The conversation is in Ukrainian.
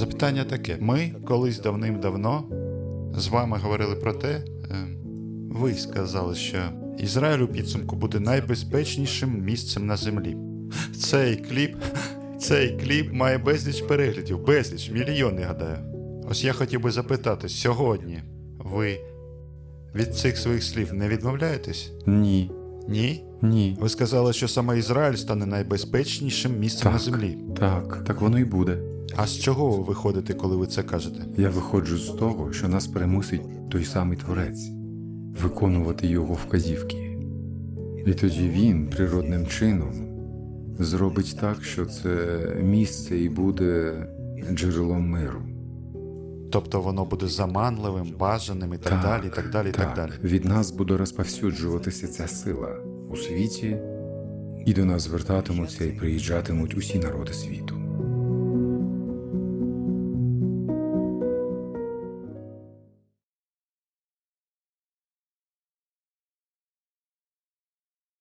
Запитання таке: ми колись давним-давно з вами говорили про те, е, ви сказали, що Ізраїль у підсумку буде найбезпечнішим місцем на землі. Цей кліп, цей кліп має безліч переглядів, безліч, мільйони, гадаю. Ось я хотів би запитати, сьогодні ви від цих своїх слів не відмовляєтесь? Ні, Ні? ні. Ви сказали, що саме Ізраїль стане найбезпечнішим місцем на землі. Так, так воно і буде. А з чого ви виходите, коли ви це кажете? Я виходжу з того, що нас примусить той самий творець виконувати його вказівки. І тоді він природним чином зробить так, що це місце і буде джерелом миру. Тобто воно буде заманливим, бажаним і так, далі, і так далі, і так, далі. Від нас буде розповсюджуватися ця сила у світі, і до нас звертатимуться і приїжджатимуть усі народи світу.